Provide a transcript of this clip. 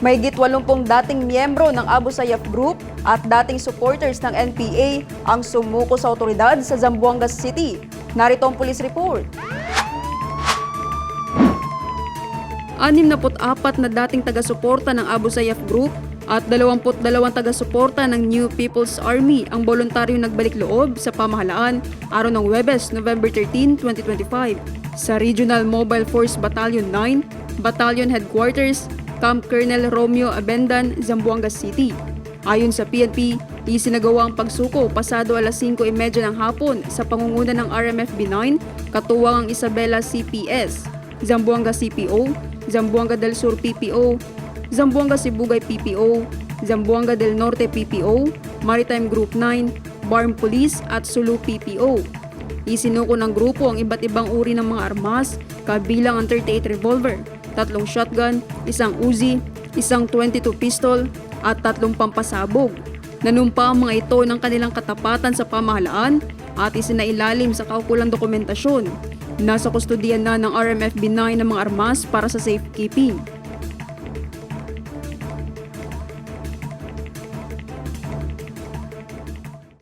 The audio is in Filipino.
Mahigit 80 dating miyembro ng Abu Sayyaf Group at dating supporters ng NPA ang sumuko sa otoridad sa Zamboanga City. Narito ang police report. 64 na dating taga-suporta ng Abu Sayyaf Group at 22 taga-suporta ng New People's Army ang voluntaryong nagbalik loob sa pamahalaan araw ng Webes, November 13, 2025 sa Regional Mobile Force Battalion 9, Battalion Headquarters, Camp Colonel Romeo Abendan, Zamboanga City. Ayon sa PNP, isinagawa ang pagsuko pasado alas 5.30 ng hapon sa pangunguna ng RMFB 9, katuwang ang Isabela CPS, Zamboanga CPO, Zamboanga del Sur PPO, Zamboanga Sibugay PPO, Zamboanga del Norte PPO, Maritime Group 9, Barm Police at Sulu PPO. Isinuko ng grupo ang iba't ibang uri ng mga armas, kabilang ang 38 revolver, tatlong shotgun, isang Uzi, isang 22 pistol, at tatlong pampasabog. Nanumpa ang mga ito ng kanilang katapatan sa pamahalaan at isinailalim sa kaukulang dokumentasyon. Nasa kustudiyan na ng RMFB 9 ng mga armas para sa safekeeping.